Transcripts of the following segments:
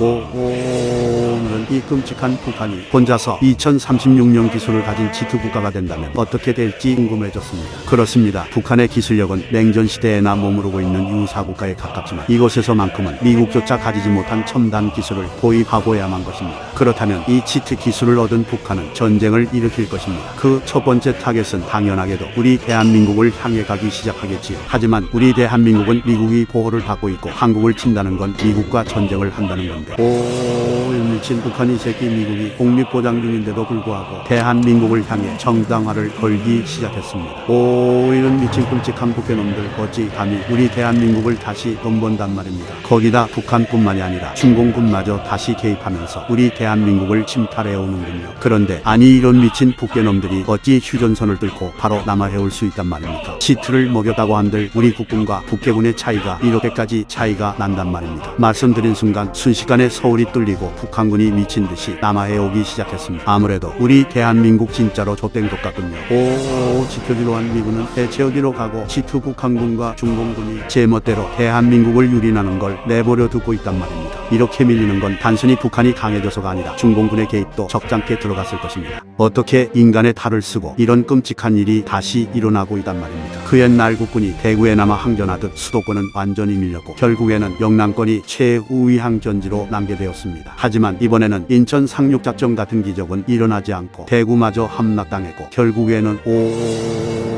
오늘은 이 끔찍한 북한이 혼자서 2036년 기술을 가진 지투 국가가 된다면 어떻게 될지 궁금해졌습니다. 그렇습니다. 북한의 기술력은 냉전 시대에나 머무르고 있는 유사 국가에 가깝지만 이곳에서만큼은 미국조차 가지지 못한 첨단 기술을 도입하고야만 것입니다. 그렇다면 이 지트 기술을 얻은 북한은 전쟁을 일으킬 것입니다. 그 첫 번째 타겟은 당연하게도 우리 대한민국을 향해 가기 시작하겠지요. 하지만 우리 대한민국은 미국이 보호를 받고 있고 한국을 친다는 건 미국과 전쟁을 한다는 건데 오 미친 북한 이 새끼 미국이 독립보장 중인데도 불구하고 대한민국을 향해 정당화를 걸기 시작했습니다. 오 이런 미친 끔찍한 북해놈들 어찌 감히 우리 대한민국을 다시 넘본단 말입니다. 거기다 북한뿐만이 아니라 중공군마저 다시 개입하면서 우리 대한민국을 침탈해 오는군요. 그런데 아니 이런 미친 북괴놈들이 어찌 휴전선을 뚫고 바로 남아해올 수 있단 말입니까? 지트를 먹였다고 한들 우리 국군과 북해군의 차이가 이렇게까지 차이가 난단 말입니다. 말씀드린 순간 순식간에 서울이 뚫리고 북한군이 미친 듯이 남아해오기 시작했습니다. 아무래도 우리 대한민국 진짜로 좆된 것 같군요. 오 지켜주러 한 미군은 대체 어디로 가고 지투 북한군과 중공군이 제멋대로 대한민국을 유린하는 걸 내버려 두고 있단 말입니다. 이렇게 밀리는 건 단순히 북한이 강해져서가 아니라 중공군의 개입도 적잖게 들어갔을 것입니다. 어떻게 인간의 탈을 쓰고 이런 끔찍한 일이 다시 일어나고 있단 말입니다. 그 옛날 국군이 대구에 남아 항전하듯 수도권은 완전히 밀렸고 결국에는 영남권이 최우위 항 전지로 남게 되었습니다. 하지만 이번에는 인천 상륙작전 같은 기적은 일어나지 않고 대구마저 함락당했고 결국에는 오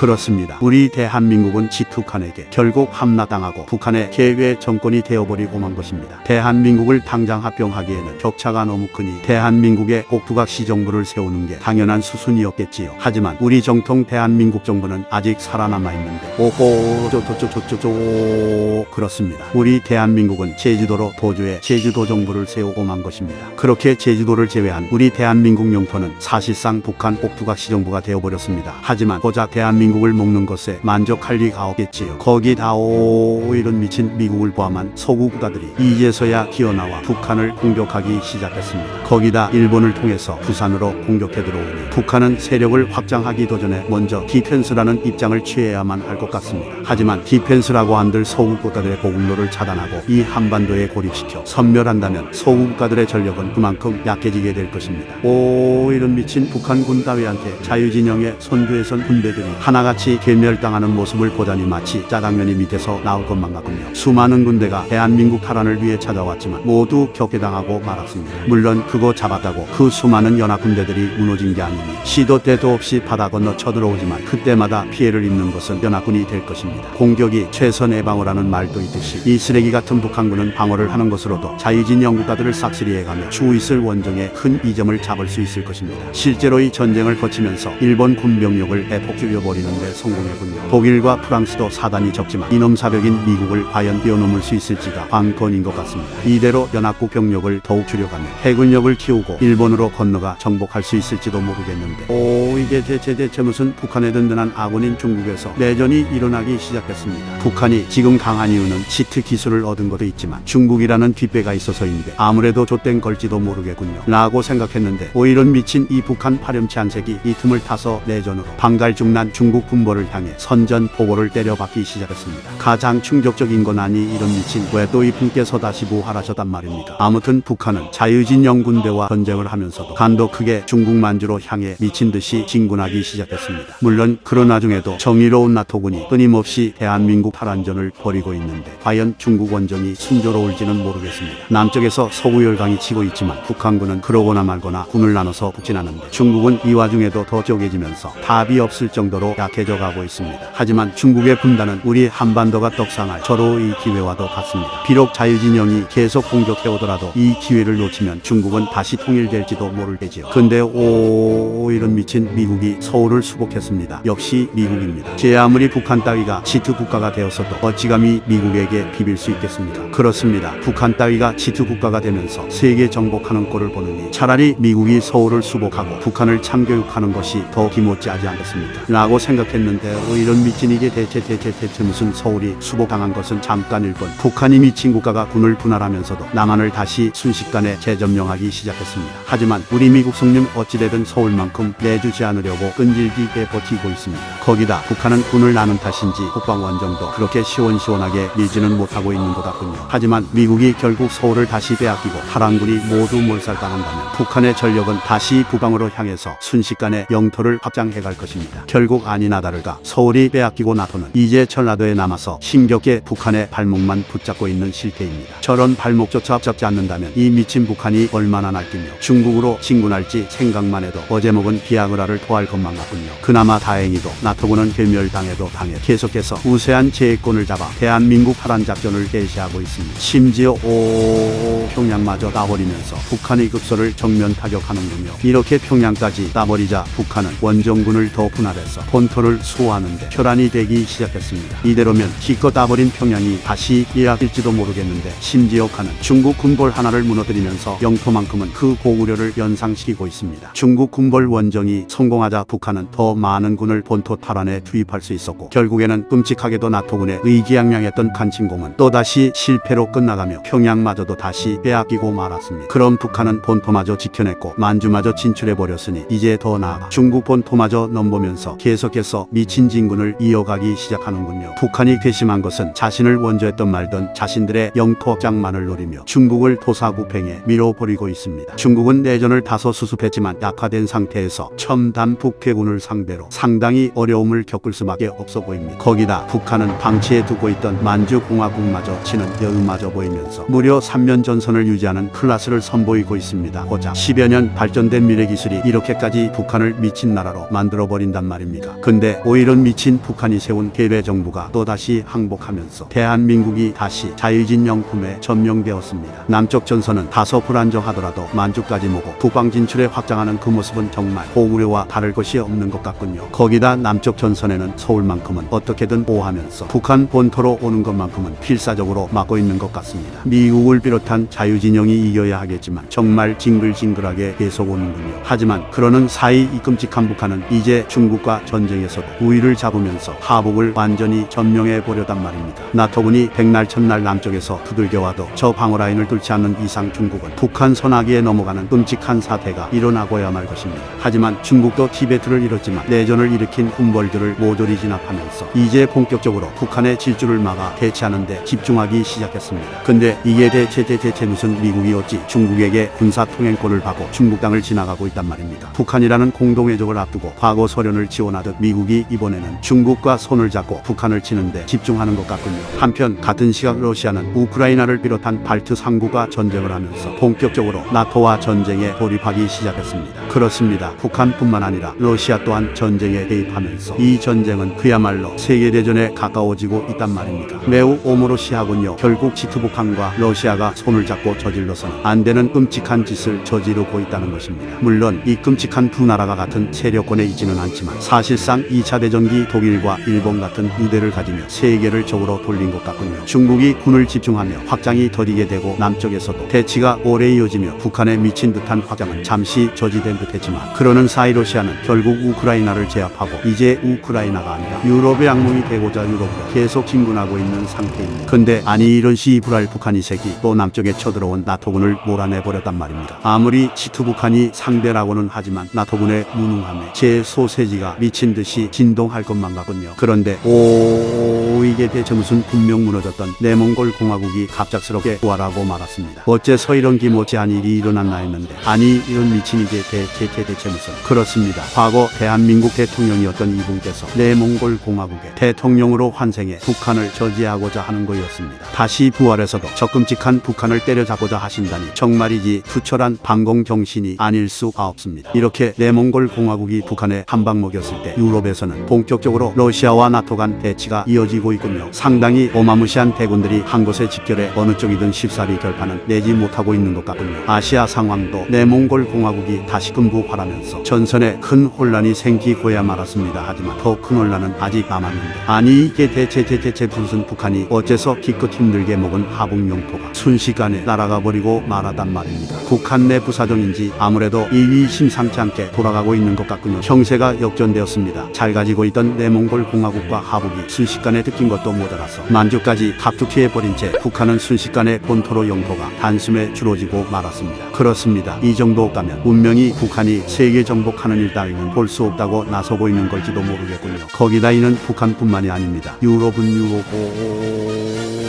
그렇습니다. 우리 대한민국은 지투칸에게 결국 함락당하고 북한의 개외 정권이 되어버리고 만 것입니다. 대한민국을 당장 합병하기에는 격차가 너무 크니 대한민국의 꼭두각시 정부를 세우는 게 당연한 수순이었겠지요. 하지만 우리 정통 대한민국 정부는 아직 살아남아 있는데 오호 저저저저저 그렇습니다. 우리 대한민국은 제주도로 도주해 제주도 정부를 세우고 만 것입니다. 그렇게 제주도를 제외한 우리 대한민국 영토는 사실상 북한 꼭두각시 정부가 되어버렸습니다. 하지만 고작 대한민국 을 먹는 것에 만족할 리가 없겠지요. 거기다 오 이런 미친 미국을 포함한 서구 국가들이 이제서야 기어나와 북한을 공격하기 시작했습니다. 거기다 일본을 통해서 부산으로 공격해 들어오니 북한은 세력을 확장하기 도 전에 먼저 디펜스라는 입장을 취해야만 할 것 같습니다. 하지만 디펜스라고 한들 서구 국가들의 보급로를 차단하고 이 한반도에 고립시켜 섬멸한다면 서구 국가들의 전력은 그만큼 약해지게 될 것입니다. 오 이런 미친 북한군 따위한테 자유진영의 선두에선 군대들이 하나 같이 괴멸당하는 모습을 보다니 마치 짜장면이 밑에서 나올 것만 같군요. 수많은 군대가 대한민국 탈환을 위해 찾아왔지만 모두 격퇴당하고 말았습니다. 물론 그거 잡았다고 그 수많은 연합 군대들이 무너진 게 아니니 시도 때도 없이 바다 건너 쳐들어오지만 그때마다 피해를 입는 것은 연합군이 될 것입니다. 공격이 최선의 방어라는 말도 있듯이 이 쓰레기 같은 북한군은 방어를 하는 것으로도 자유진 영국가들을 싹쓸이해가며 주 있을 원정에 큰 이점을 잡을 수 있을 것입니다. 실제로 이 전쟁을 거치면서 일본 군병력을 대폭 줄여버리는 데 성공했군요. 독일과 프랑스도 사단이 적지만 이놈 사벽인 미국을 과연 뛰어넘을 수 있을지가 관건인 것 같습니다. 이대로 연합국 병력을 더욱 줄여가며 해군력을 키우고 일본으로 건너가 정복할 수 있을지도 모르겠는데 오 이게 대체 대체 무슨 북한의 든든한 아군인 중국에서 내전이 일어나기 시작했습니다. 북한이 지금 강한 이유는 지트 기술을 얻은 것도 있지만 중국이라는 뒷배가 있어서인데 아무래도 좆된 걸지도 모르겠군요. 라고 생각했는데 오히려 미친 이 북한 파렴치한 색이 이 틈을 타서 내전으로 방갈중난 중국 군보를 향해 선전 포고를 때려박기 시작했습니다. 가장 충격적인 건 아니 이런 미친 왜또 이분께서 다시 부활하셨단 말입니다. 아무튼 북한은 자유진 영 군대와 전쟁을 하면서도 간도 크게 중국 만주로 향해 미친 듯이 진군하기 시작했습니다. 물론 그런 와중에도 정의로운 나토군이 끊임없이 대한민국 탈환전을 벌이고 있는데 과연 중국 원정이 순조로울지는 모르겠습니다. 남쪽에서 서구 열강이 치고 있지만 북한군은 그러거나 말거나 군을 나눠서 북진하는데 중국은 이 와중에도 더 쪼개지면서 답이 없을 정도로 약 해져 가고 있습니다. 하지만 중국의 분단은 우리 한반도가 떡상할 절호의 기회와도 같습니다. 비록 자유진영이 계속 공격해 오더라도 이 기회를 놓치면 중국은 다시 통일될지도 모를 테지요. 근데 오 이런 미친 미국이 서울을 수복했습니다. 역시 미국입니다. 제 아무리 북한 따위가 지트 국가가 되었어도 어찌 감히 미국에게 비빌 수 있겠습니까? 그렇습니다. 북한 따위가 지트 국가가 되면서 세계 정복하는 꼴을 보느니 차라리 미국이 서울을 수복하고 북한을 참교육하는 것이 더 기모찌하지 않겠습니까? 라고 생각 했는데 어, 이런 미친 이게 대체 대체 대체 무슨 서울이 수복당한 것은 잠깐일 뿐 북한이 미친 국가가 군을 분할하면서도 남한을 다시 순식간에 재점령하기 시작했습니다. 하지만 우리 미국 성님 어찌되든 서울만큼 내주지 않으려고 끈질기게 버티고 있습니다. 거기다 북한은 군을 나눈 탓인지 국방원정도 그렇게 시원시원하게 밀지는 못하고 있는 것 같군요. 하지만 미국이 결국 서울을 다시 빼앗기고 탈환군이 모두 몰살당한다면 북한의 전력은 다시 북방으로 향해서 순식간에 영토를 확장해갈 것입니다. 결국 아니나 다를까 서울이 빼앗기고 나서는 이제 전라도에 남아서 힘겹게 북한의 발목만 붙잡고 있는 실태입니다. 저런 발목조차 잡지 않는다면 이 미친 북한이 얼마나 날뛰며 중국으로 진군할지 생각만 해도 어제 먹은 비아그라를 토할 것만 같군요. 그나마 다행히도 나토군은 괴멸당해도 당해 계속해서 우세한 제해권을 잡아 대한민국 파란 작전을 개시하고 있습니다. 심지어 오 평양마저 따버리면서 북한의 급소를 정면 타격하는군요. 이렇게 평양까지 따버리자 북한은 원정군을 더 분할해서 본 토를 수호하는데 혈안이 되기 시작했습니다. 이대로면 기껏 따버린 평양이 다시 빼앗길지도 모르겠는데 심지어 북한은 중국 군벌 하나를 무너뜨리면서 영토만큼은 그 고구려를 연상시키고 있습니다. 중국 군벌 원정이 성공하자 북한은 더 많은 군을 본토 탈환에 투입할 수 있었고 결국에는 끔찍하게도 나토군의 의기양양했던 간침공은 또다시 실패로 끝나가며 평양마저도 다시 빼앗기고 말았습니다. 그럼 북한은 본토마저 지켜냈고 만주마저 진출해버렸으니 이제 더 나아가 중국 본토마저 넘보면서 계속해서 미친 진군을 이어가기 시작하는군요. 북한이 괘씸한 것은 자신을 원조했던 말던 자신들의 영토 확장만을 노리며 중국을 토사구팽에 밀어버리고 있습니다. 중국은 내전을 다소 수습했지만 약화된 상태에서 첨단 북해군을 상대로 상당히 어려움을 겪을 수밖에 없어 보입니다. 거기다 북한은 방치해 두고 있던 만주공화국마저 치는 여유마저 보이면서 무려 3년 전선을 유지하는 클라스를 선보이고 있습니다. 고작 10여 년 발전된 미래 기술이 이렇게까지 북한을 미친 나라로 만들어 버린단 말입니다. 근데 오히려 미친 북한이 세운 개배 정부가 또다시 항복하면서 대한민국이 다시 자유진 영품에 점령되었습니다. 남쪽 전선은 다소 불안정하더라도 만주까지 모고 북방 진출에 확장하는 그 모습은 정말 고구려와 다를 것이 없는 것 같군요. 거기다 남쪽 전선에는 서울만큼은 어떻게든 보호하면서 북한 본토로 오는 것만큼은 필사적으로 막고 있는 것 같습니다. 미국을 비롯한 자유진영이 이겨야 하겠지만 정말 징글징글하게 계속 오는군요. 하지만 그러는 사이 이 끔찍한 북한은 이제 중국과 전쟁 에서도 우위를 잡으면서 하복을 완전히 점령해 보려단 말입니다. 나토군이 백날 첫날 남쪽에서 두들겨와도 저 방어라인을 뚫지 않는 이상 중국은 북한 선악위에 넘어가는 끔찍한 사태가 일어나고야 말 것입니다. 하지만 중국도 티베트를 잃었지만 내전을 일으킨 군벌들을 모조리 진압하면서 이제 본격적으로 북한의 질주를 막아 대치하는데 집중하기 시작했습니다. 근데 이게 대체 대체 무슨 미국이 어찌 중국에게 군사 통행권을 받고 중국 땅을 지나가고 있단 말입니다. 북한이라는 공동회적을 앞두고 과거 소련을 지원하듯 미 국이 이번에는 중국과 손을 잡고 북한을 치는데 집중하는 것 같군요. 한편 같은 시각 러시아는 우크라이나를 비롯한 발트 상국과 전쟁을 하면서 본격적으로 나토와 전쟁에 돌입하기 시작했습니다. 그렇습니다. 북한뿐만 아니라 러시아 또한 전쟁에 개입하면서 이 전쟁은 그야말로 세계대전에 가까워지고 있단 말입니다. 매우 오모로시하군요. 결국 지투북한과 러시아가 손을 잡고 저질러서는 안 되는 끔찍한 짓을 저지르고 있다는 것입니다. 물론 이 끔찍한 두 나라가 같은 세력권에 있지는 않지만 사실상 2차 대전기 독일과 일본 같은 유대를 가지며 세계를 적으로 돌린 것 같군요. 중국이 군을 집중하며 확장이 더디게 되고 남쪽에서도 대치가 오래 이어지며 북한에 미친 듯한 확장은 잠시 저지된 듯했지만 그러는 사이 러시아는 결국 우크라이나를 제압하고 이제 우크라이나가 아니라 유럽의 악몽이 되고자 유럽으로 계속 진군하고 있는 상태입니다. 근데 아니 이런 시 불알 북한이 새끼 또 남쪽에 쳐들어온 나토군을 몰아내버렸단 말입니다. 아무리 치투 북한이 상대라고는 하지만 나토군의 무능함에 제 소세지가 미친 듯이 진동할 것만 같군요. 그런데 오 이게 대체 무슨 분명 무너졌던 내몽골 공화국이 갑작스럽게 부활하고 말았습니다. 어째서 이런 기모지한 일이 일어났나 했는데 아니 이런 미친 이게 대체 대체 무슨 그렇습니다. 과거 대한민국 대통령이었던 이분께서 내몽골 공화국의 대통령으로 환생해 북한을 저지하고자 하는 거였습니다. 다시 부활해서도 저 끔찍한 북한을 때려잡고자 하신다니 정말이지 투철한 방공 정신이 아닐 수가 없습니다. 이렇게 내몽골 공화국이 북한에 한방 먹였을 때 유럽에서는 본격적으로 러시아와 나토 간 대치가 이어지고 있군요. 상당히 어마무시한 대군들이 한 곳에 집결해 어느 쪽이든 쉽사리 결판은 내지 못하고 있는 것 같군요. 아시아 상황도 내몽골 공화국이 다시 금 부활하면서 전선에 큰 혼란이 생기고야 말았습니다. 하지만 더 큰 혼란은 아직 남았는데 아니 이게 대체 대체 무슨 북한이 어째서 기껏 힘들게 먹은 하북 영토가 순식간에 날아가 버리고 말하단 말입니다. 북한 내 부사정인지 아무래도 일이 심상치 않게 돌아가고 있는 것 같군요. 형세가 역전되었습니다. 그렇습니다. 잘 가지고 있던 내몽골 공화국과 하북이 순식간에 뜯긴 것도 모자라서 만주까지 각축해버린 채 북한은 순식간에 본토로 영토가 단숨에 줄어지고 말았습니다. 그렇습니다. 이 정도 없다면 분명히 북한이 세계 정복하는 일 따위는 볼 수 없다고 나서고 있는 걸지도 모르겠군요. 거기다 이는 북한뿐만이 아닙니다. 유럽은 유럽...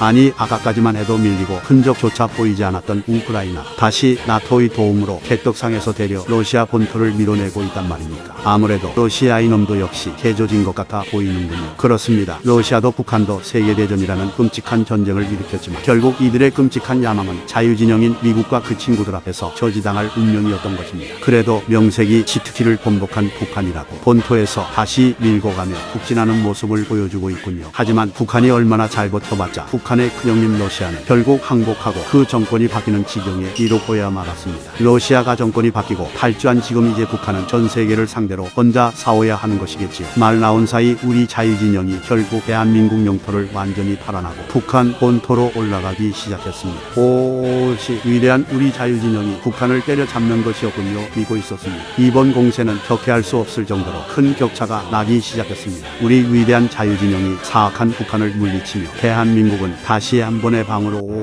아니 아까까지만 해도 밀리고 흔적조차 보이지 않았던 우크라이나. 다시 나토의 도움으로 개떡상에서 데려 러시아 본토를 밀어내고 있단 말입니까? 아무래도 러시아 이놈도 역시 개조진 것 같아 보이는군요. 그렇습니다. 러시아도 북한도 세계대전이라는 끔찍한 전쟁을 일으켰지만 결국 이들의 끔찍한 야망은 자유진영인 미국과 그 친구들 앞에서 저지당할 운명이었던 것입니다. 그래도 명색이 치트키를 번복한 북한이라고 본토에서 다시 밀고 가며 북진하는 모습을 보여주고 있군요. 하지만 북한이 얼마나 잘 버텨봤자 북한 의 큰형님 러시아는 결국 항복하고 그 정권이 바뀌는 지경에 이르고야 말았습니다. 러시아가 정권이 바뀌고 탈주한 지금 이제 북한은 전 세계를 상대로 혼자 싸워야 하는 것이겠지요. 말 나온 사이 우리 자유진영이 결국 대한민국 영토를 완전히 탈환하고 북한 본토로 올라가기 시작했습니다. 오시 위대한 우리 자유진영이 북한을 때려잡는 것이었군요. 믿고 있었습니다. 이번 공세는 격해할 수 없을 정도로 큰 격차가 나기 시작했습니다. 우리 위대한 자유진영이 사악한 북한을 물리치며 대한민국은 다시 한 번의 방으로 오-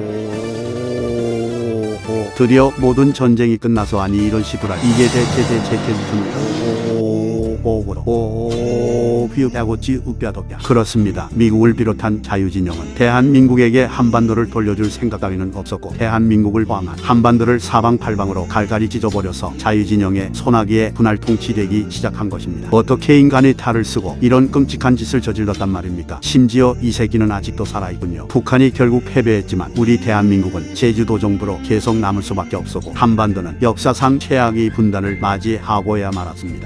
드디어 모든 전쟁이 끝나서 아니 이런 시부라 이게 대체 대체 대체 무슨 오오오오오 오 비읍야고찌 우뼈도뼈 그렇습니다. 미국을 비롯한 자유진영은 대한민국에게 한반도를 돌려줄 생각 따위는 없었고 대한민국을 포함한 한반도를 사방팔방으로 갈갈이 찢어버려서 자유진영의 소나기에 분할 통치되기 시작한 것입니다. 어떻게 인간이 탈을 쓰고 이런 끔찍한 짓을 저질렀단 말입니까? 심지어 이 새끼는 아직도 살아있군요. 북한이 결국 패배했지만 우리 대한민국은 제주도 정부로 계속 남을 수밖에 없었고 한반도는 역사상 최악의 분단을 맞이하고야 말았습니다.